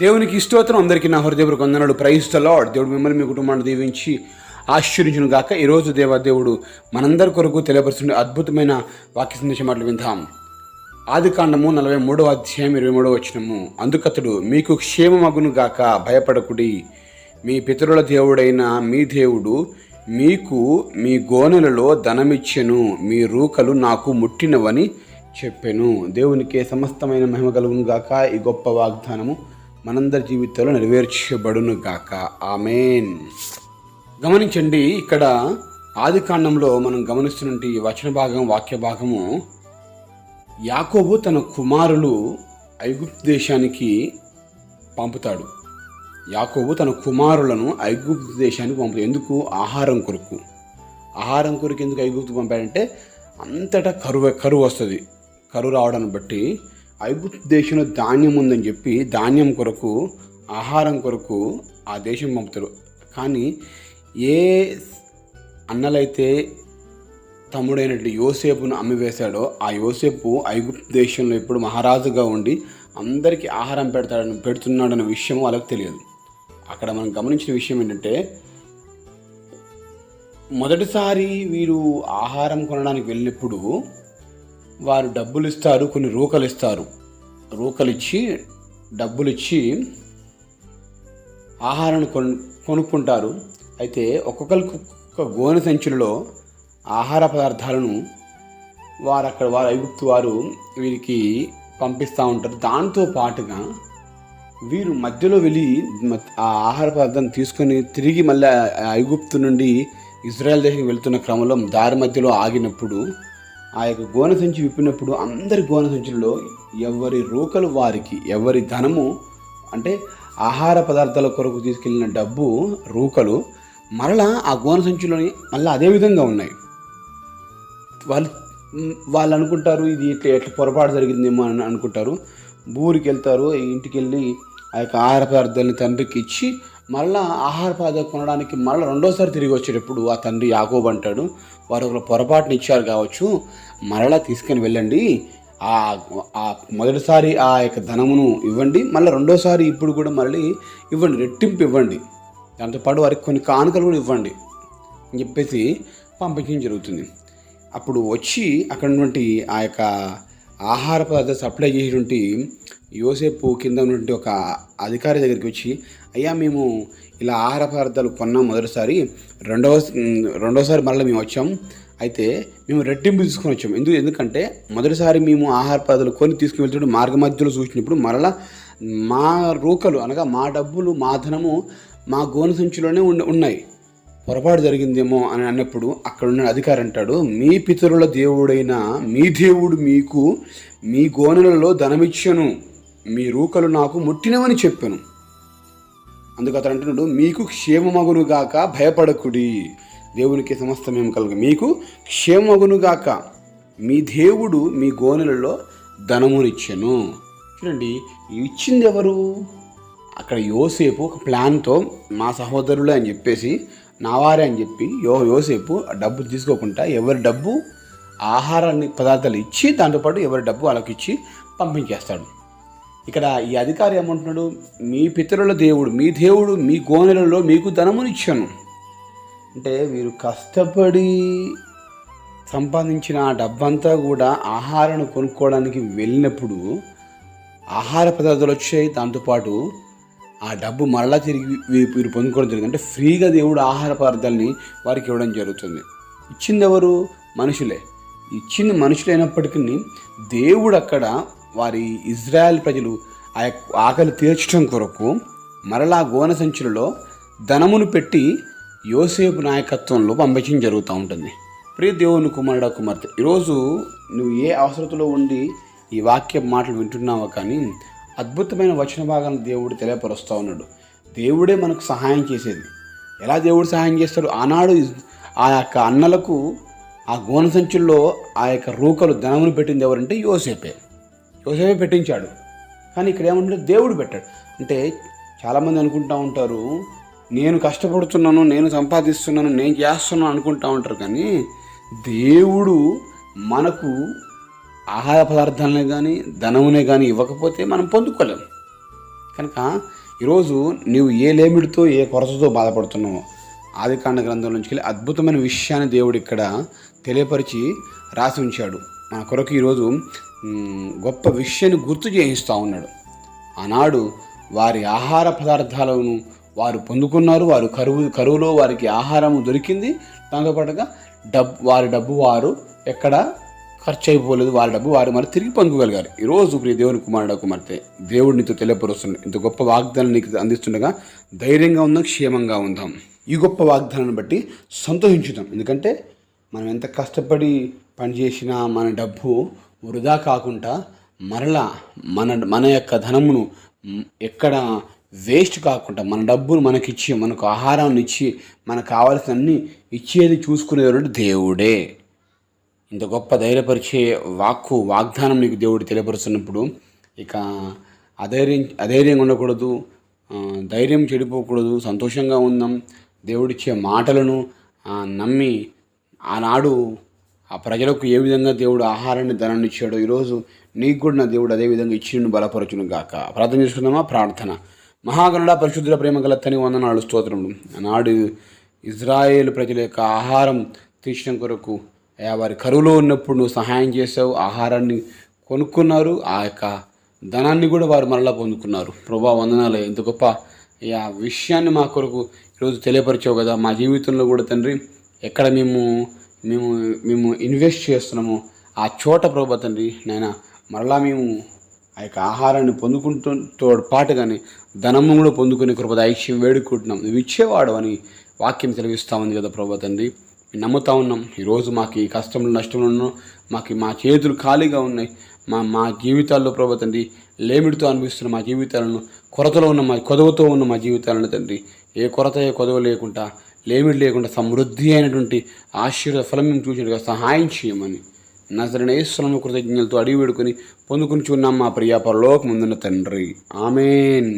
దేవునికి స్తోత్రం. అందరికీ నా హృదయపూర్వక వందనాలు. ప్రైజ్ లాడ్ దేవుడు మిమ్మల్ని మీ కుటుంబాన్ని దీవించి ఆశ్చర్యించును గాక. ఈరోజు దేవ దేవుడు మనందరి కొరకు తెలియపరుస్తున్న అద్భుతమైన వాక్య సందేశం మాటలు విందాం. ఆది కాండము నలభై మూడవ అధ్యాయం ఇరవై మూడవ వచనము. అందుకతడు మీకు క్షేమమగును గాక భయపడకుడి. మీ పితరుల దేవుడైన మీ దేవుడు మీకు మీ గోనెలలో ధనమిచ్చెను. మీ రూకలు నాకు ముట్టినవని చెప్పెను. దేవునికే సమస్తమైన మహిమ కలుగును గాక. ఈ గొప్ప వాగ్దానము మనందరి జీవితంలో నెరవేర్చబడును గాక ఆమెన్. గమనించండి ఇక్కడ ఆది కాండంలో మనం గమనిస్తున్నటువంటి ఈ వచన భాగం వాక్య భాగము యాకోబు తన కుమారులు ఐగుప్తు దేశానికి పంపుతాడు. యాకోబు తన కుమారులను ఐగుప్తు దేశానికి పంపుతాడు. ఎందుకు? ఆహారం కొరకు. ఆహారం కొరకు ఎందుకు ఐగుప్తు పంపాడంటే అంతటా కరువు కరువు వస్తుంది. కరువు రావడాన్ని బట్టి ఐగుప్తు దేశంలో ధాన్యం ఉందని చెప్పి ధాన్యం కొరకు ఆహారం కొరకు ఆ దేశం పంపుతారు. కానీ ఏ అన్నలైతే తమ్ముడైనటువంటి యోసేపును అమ్మివేశాడో ఆ యోసేపు ఐగుప్తు దేశంలో ఇప్పుడు మహారాజుగా ఉండి అందరికీ ఆహారం పెడతాడని పెడుతున్నాడన్న విషయం వాళ్ళకి తెలియదు. అక్కడ మనం గమనించిన విషయం ఏంటంటే మొదటిసారి వీరు ఆహారం కొనడానికి వెళ్ళినప్పుడు వారు డబ్బులు ఇస్తారు కొన్ని రూకలు ఇస్తారు రూకలు ఇచ్చి డబ్బులు ఇచ్చి ఆహారాన్ని కొను కొనుక్కుంటారు. అయితే ఒక్కొక్కరికి ఒక్కొక్క గోనె సంచులలో ఆహార పదార్థాలను వారు అక్కడ వారు ఐగుప్తు వారు వీరికి పంపిస్తూ ఉంటారు. దాంతో పాటుగా వీరు మధ్యలో వెళ్ళి ఆ ఆహార పదార్థాన్ని తీసుకొని తిరిగి మళ్ళీ ఐగుప్తు నుండి ఇజ్రాయెల్ దేశం వెళ్తున్న క్రమంలో దారి మధ్యలో ఆగినప్పుడు ఆ యొక్క గోనె సంచి విప్పినప్పుడు అందరి గోనె సంచులలో ఎవరి రూకలు వారికి ఎవరి ధనము అంటే ఆహార పదార్థాల కొరకు తీసుకెళ్ళిన డబ్బు రూకలు మరలా ఆ గోనె సంచులోని మళ్ళీ అదే విధంగా ఉన్నాయి. వాళ్ళు వాళ్ళు అనుకుంటారు ఇది ఇట్లా ఎట్లా పొరపాటు జరిగిందేమో అని అనుకుంటారు. ఊరికి వెళ్తారు ఇంటికి వెళ్ళి ఆ యొక్క ఆహార పదార్థాలని తండ్రికి ఇచ్చి మరలా ఆహార పాద కొనడానికి మరల రెండోసారి తిరిగి వచ్చేటప్పుడు ఆ తండ్రి యాకోబు అంటాడు వారు ఒకరు పొరపాటుని ఇచ్చారు కావచ్చు మరలా తీసుకొని వెళ్ళండి. ఆ ఆ మొదటిసారి ఆ యొక్క ధనమును ఇవ్వండి మళ్ళీ రెండోసారి ఇప్పుడు కూడా మళ్ళీ ఇవ్వండి రెట్టింపు ఇవ్వండి. దాంతోపాటు వారికి కొన్ని కానుకలు కూడా ఇవ్వండి. అని చెప్పేసి పంపించడం జరుగుతుంది. అప్పుడు వచ్చి అక్కడ ఆ యొక్క ఆహార పదార్థాలు సప్లై చేసేటువంటి యోసేపు కింద ఉన్నటువంటి ఒక అధికారి దగ్గరికి వచ్చి అయ్యా మేము ఇలా ఆహార పదార్థాలు కొన్నాం మొదటిసారి. రెండవ రెండోసారి మళ్ళీ మేము వచ్చాం. అయితే మేము రెట్టింపు తీసుకొని వచ్చాం. ఎందుకు ఎందుకంటే మొదటిసారి మేము ఆహార పదార్థాలు కొని తీసుకుని వెళ్తుంటే మార్గ మధ్యలో చూసినప్పుడు మరలా మా రూకలు అనగా మా డబ్బులు మా ధనము మా గోనె సంచిలోనే ఉండి ఉన్నాయి. పొరపాటు జరిగిందేమో అని అన్నప్పుడు అక్కడ ఉన్న అధికారి అంటాడు మీ పితరుల దేవుడైన మీ దేవుడు మీకు మీ గోనెలలో ధనమిచ్చను. మీ రూకలు నాకు ముట్టినవని చెప్పాను. అందుకు అతను అంటున్నాడు మీకు క్షేమమగునుగాక భయపడకుడి. దేవునికి సమస్తమేం కలుగు మీకు క్షేమమగును గాక మీ దేవుడు మీ గోనెలలో ధనమునిచ్చెను. చూడండి ఇచ్చింది ఎవరు అక్కడ యోసేపు ఒక ప్లాన్తో మా సహోదరులే అని చెప్పేసి నావారే అని చెప్పి యో యోసేపు ఆ డబ్బు తీసుకోకుండా ఎవరి డబ్బు? ఆహారాన్ని పదార్థాలు ఇచ్చి దాంతోపాటు ఎవరి డబ్బు వాళ్ళకి ఇచ్చి పంపించేస్తాడు. ఇక్కడ ఈ అధికారి ఏమంటున్నాడు? మీ పితరుల దేవుడు మీ దేవుడు మీ గోనెలలో మీకు ధనమునిచ్చాను అంటే వీరు కష్టపడి సంపాదించిన ఆ డబ్బంతా కూడా ఆహారం కొనుక్కోవడానికి వెళ్ళినప్పుడు ఆహార పదార్థాలు వచ్చాయి. దాంతోపాటు ఆ డబ్బు మరలా తిరిగి వీరు పొందుకోవడం జరిగింది. అంటే ఫ్రీగా దేవుడు ఆహార పదార్థాలని వారికి ఇవ్వడం జరుగుతుంది. ఇచ్చింది ఎవరు? మనుషులే. ఇచ్చింది మనుషులైనప్పటికీ దేవుడు అక్కడ వారి ఇజ్రాయెల్ ప్రజలు ఆ యొక్క ఆకలి తీర్చడం కొరకు మరలా గోన సంచులలో ధనమును పెట్టి యోసేపు నాయకత్వంలో పంపించడం జరుగుతూ ఉంటుంది. ప్రియ దేవుని కుమారుడ కుమార్తె ఈరోజు నువ్వు ఏ అవసరతలో ఉండి ఈ వాక్య మాటలు వింటున్నావో కానీ అద్భుతమైన వచన భాగాన్ని దేవుడు తెలియపరుస్తూ ఉన్నాడు. దేవుడే మనకు సహాయం చేసేది. ఎలా దేవుడు సహాయం చేస్తాడు? ఆనాడు ఆ యొక్క అన్నలకు ఆ గోన సంచుల్లో ఆ యొక్క రూకలు ధనమును పెట్టింది ఎవరంటే యోసేపే. యోసేపే పెట్టించాడు. కానీ ఇక్కడ ఏమంటే దేవుడు పెట్టాడు. అంటే చాలామంది అనుకుంటా ఉంటారు నేను కష్టపడుతున్నాను నేను సంపాదిస్తున్నాను నేను చేస్తున్నాను అనుకుంటూ ఉంటారు. కానీ దేవుడు మనకు ఆహార పదార్థాలనే కానీ ధనమునే కానీ ఇవ్వకపోతే మనం పొందుకోలేము కనుక ఈరోజు నీవు ఏ లేమిడితో ఏ కొరతతో బాధపడుతున్నావో ఆదికాండ గ్రంథం నుంచి వెళ్ళి అద్భుతమైన విషయాన్ని దేవుడు ఇక్కడ తెలియపరిచి రాసి ఉంచాడు. మన కొరకు ఈరోజు గొప్ప విషయాన్ని గుర్తు చేయిస్తూ ఉన్నాడు. ఆనాడు వారి ఆహార పదార్థాలను వారు పొందుకున్నారు వారు కరువు కరువులో వారికి ఆహారము దొరికింది. దాంతోపాటుగా డబ్బు వారి డబ్బు వారు ఎక్కడ ఖర్చు అయిపోలేదు వారి డబ్బు వారు మరి తిరిగి పొందుకోగలిగారు. ఈరోజు ప్రియ దేవుని కుమారుడు కుమార్తె దేవుడు నీతో తెలియపరుస్తుంది ఇంత గొప్ప వాగ్దానం నీకు అందిస్తుండగా ధైర్యంగా ఉందాం క్షేమంగా ఉందాం. ఈ గొప్ప వాగ్దానాన్ని బట్టి సంతోషించుదాం. ఎందుకంటే మనం ఎంత కష్టపడి పనిచేసినా మన డబ్బు వృధా కాకుండా మరలా మన మన యొక్క ధనమును ఎక్కడ వేస్ట్ కాకుండా మన డబ్బును మనకిచ్చి మనకు ఆహారాన్ని ఇచ్చి మనకు కావాల్సినన్ని ఇచ్చేది చూసుకునేవాడు దేవుడే. ఇంత గొప్ప ధైర్యపరిచే వాక్కు వాగ్దానం నీకు దేవుడు తెలియపరుస్తున్నప్పుడు ఇక అధైర్యం అధైర్యంగా ఉండకూడదు ధైర్యం చెడిపోకూడదు సంతోషంగా ఉందాం. దేవుడిచ్చే మాటలను నమ్మి ఆనాడు ఆ ప్రజలకు ఏ విధంగా దేవుడు ఆహారాన్ని ధనాన్ని ఇచ్చాడో ఈరోజు నీకు కూడా నా దేవుడు అదే విధంగా ఇచ్చిండు బలపరచును గాక. ప్రార్థన చేసుకుందామా? ప్రార్థన. మహాగణుడ పరిశుద్ధుల ప్రేమ గల తని వందనాలు స్తోత్రములు. ఆనాడు ఇజ్రాయేల్ ప్రజల యొక్క ఆహారం తీర్చడం కొరకు వారి కరువులో ఉన్నప్పుడు నువ్వు సహాయం చేసావు ఆహారాన్ని కొనుక్కున్నారు ఆ యొక్క ధనాన్ని కూడా వారు మరలా పొందుకున్నారు. ప్రభా వందనాలు. ఎంత గొప్ప ఈ ఆ విషయాన్ని మా కొరకు ఈరోజు తెలియపరిచావు కదా మా జీవితంలో కూడా తండ్రి. ఎక్కడ మేము మేము మేము ఇన్వెస్ట్ చేస్తున్నామో ఆ చోట ప్రభా తండ్రి నాయన మరలా మేము ఆ యొక్క ఆహారాన్ని పొందుకుంటూ పాటుగానే ధనము కూడా పొందుకునే కృపద ఐక్యం వేడుకుంటున్నాం. నువ్వు ఇచ్చేవాడు అని వాక్యం తెలివిస్తూ ఉంది కదా ప్రభా తండ్రి. మేము నమ్ముతా ఉన్నాం. ఈరోజు మాకు ఈ కష్టంలో నష్టంలో ఉన్నాం మాకు మా చేతులు ఖాళీగా ఉన్నాయి. మా మా జీవితాల్లో ప్రభా తండ్రి లేమిడితో అనిపిస్తున్న మా జీవితాలను కొరతలో ఉన్న మా కొదవతో ఉన్న మా జీవితాలను తండ్రి ఏ కొరత ఏ కొదవ లేకుండా లేమిడి లేకుండా సమృద్ధి అయినటువంటి ఆశీర్వాద ఫలం మేము చూసినట్టుగా సహాయం చేయమని నజరైన ఈశ్వరము కృతజ్ఞతలతో అడిగి వేడుకొని పొందుకుని చూన్నాం మా ప్రియా పరలోకముందున్న తండ్రి. ఆమెన్.